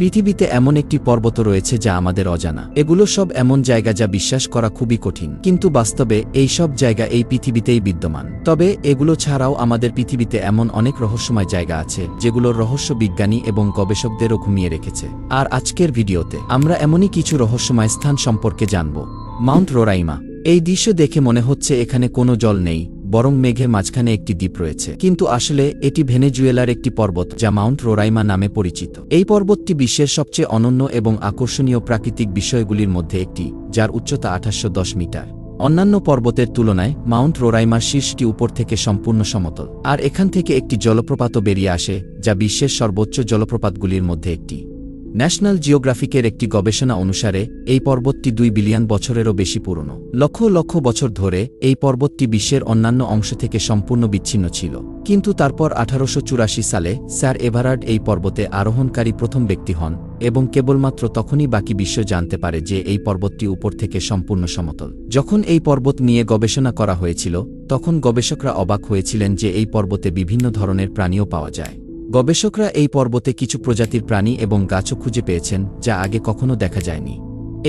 পৃথিবীতে এমন একটি পর্বত রয়েছে যা আমাদের অজানা। এগুলো সব এমন জায়গা যা বিশ্বাস করা খুবই কঠিন। কিন্তু বাস্তবে এই সব জায়গা এই পৃথিবীতেই বিদ্যমান। তবে এগুলো ছাড়াও আমাদের পৃথিবীতে এমন অনেক রহস্যময় জায়গা আছে, যেগুলোর রহস্য বিজ্ঞানী এবং গবেষকদেরও ঘুমিয়ে রেখেছে। আর আজকের ভিডিওতে আমরা এমনই কিছু রহস্যময় স্থান সম্পর্কে জানব। Mount Roraima. এই দৃশ্য দেখে মনে হচ্ছে এখানে কোনো জল নেই। বরং মেঘের মাঝখানে একটি দ্বীপ রয়েছে। কিন্তু আসলে, এটি ভেনেজুয়েলার একটি পর্বত, যা মাউন্ট রোরাইমা নামে পরিচিত। এই পর্বতটি বিশ্বের সবচেয়ে অনন্য এবং আকর্ষণীয় প্রাকৃতিক বিষয়গুলির মধ্যে একটি, যার উচ্চতা আঠাশশো মিটার। অন্যান্য পর্বতের তুলনায়, মাউন্ট রোরাইমার শীর্ষটি উপর থেকে সম্পূর্ণ সমতল। আর এখান থেকে একটি জলপ্রপাতও বেরিয়ে আসে, যা বিশ্বের সর্বোচ্চ জলপ্রপাতগুলির মধ্যে একটি। ন্যাশনাল জিওগ্রাফিকের একটি গবেষণা অনুসারে, এই পর্বতটি দুই বিলিয়ন বছরেরও বেশি পুরনো। লক্ষ লক্ষ বছর ধরে, এই পর্বতটি বিশ্বের অন্যান্য অংশ থেকে সম্পূর্ণ বিচ্ছিন্ন ছিল। কিন্তু তারপর আঠারোশো চুরাশি সালে, স্যার এভারার্ড এই পর্বতে আরোহণকারী প্রথম ব্যক্তি হন, এবং কেবলমাত্র তখনই বাকি বিশ্ব জানতে পারে যে এই পর্বতটি উপর থেকে সম্পূর্ণ সমতল। যখন এই পর্বত নিয়ে গবেষণা করা হয়েছিল, তখন গবেষকরা অবাক হয়েছিলেন যে এই পর্বতে বিভিন্ন ধরনের প্রাণীও পাওয়া যায়। গবেষকরা এই পর্বতে কিছু প্রজাতির প্রাণী এবং গাছও খুঁজে পেয়েছেন, যা আগে কখনো দেখা যায়নি।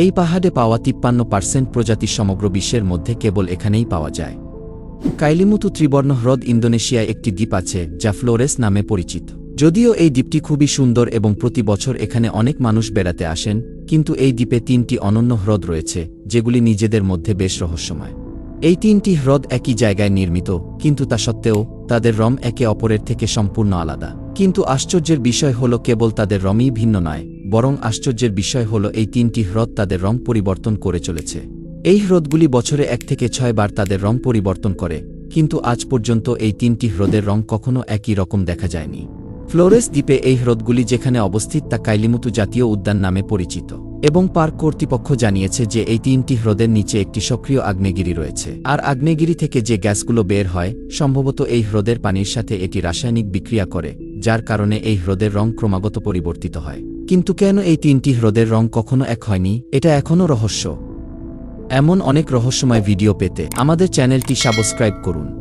এই পাহাড়ে পাওয়া তিপ্পান্ন পার্সেন্ট প্রজাতি সমগ্র বিশ্বের মধ্যে কেবল এখানেই পাওয়া যায়। কাইলিমুতু ত্রিবর্ণ হ্রদ ইন্দোনেশিয়ায় একটি দ্বীপ আছে, যা ফ্লোরেস নামে পরিচিত। যদিও এই দ্বীপটি খুবই সুন্দর এবং প্রতি বছর এখানে অনেক মানুষ বেড়াতে আসেন, কিন্তু এই দ্বীপে তিনটি অনন্য হ্রদ রয়েছে, যেগুলি নিজেদের মধ্যে বেশ রহস্যময়। এই তিনটি হ্রদ একই জায়গায় নির্মিত, কিন্তু তা সত্ত্বেও, তাদের রম একে অপরের থেকে সম্পূর্ণ আলাদা। কিন্তু আশ্চর্যের বিষয় হল কেবল তাদের রমই ভিন্ন নয়, বরং আশ্চর্যের বিষয় হল এই তিনটি হ্রদ তাদের রং পরিবর্তন করে চলেছে। এই হ্রদগুলি বছরে এক থেকে ছয় বার তাদের রং পরিবর্তন করে, কিন্তু আজ পর্যন্ত এই তিনটি হ্রদের রং কখনো একই রকম দেখা যায়নি। ফ্লোরেস দ্বীপে এই হ্রদগুলি যেখানে অবস্থিত তা কাইলিমুতু জাতীয় উদ্যান নামে পরিচিত। এবং পার্ক কর্তৃপক্ষ জানিয়েছে যে এই তিনটি হ্রদের নিচে একটি সক্রিয় আগ্নেয়গিরি রয়েছে। আর আগ্নেয়গিরি থেকে যে গ্যাসগুলো বের হয়, সম্ভবত এই হ্রদের পানির সাথে এটি রাসায়নিক বিক্রিয়া করে, যার কারণে এই হ্রদের রং ক্রমাগত পরিবর্তিত হয়। কিন্তু কেন এই তিনটি হ্রদের রং কখনো এক হয়নি? এটা এখনও রহস্য। এমন অনেক রহস্যময় ভিডিও পেতে আমাদের চ্যানেলটি সাবস্ক্রাইব করুন।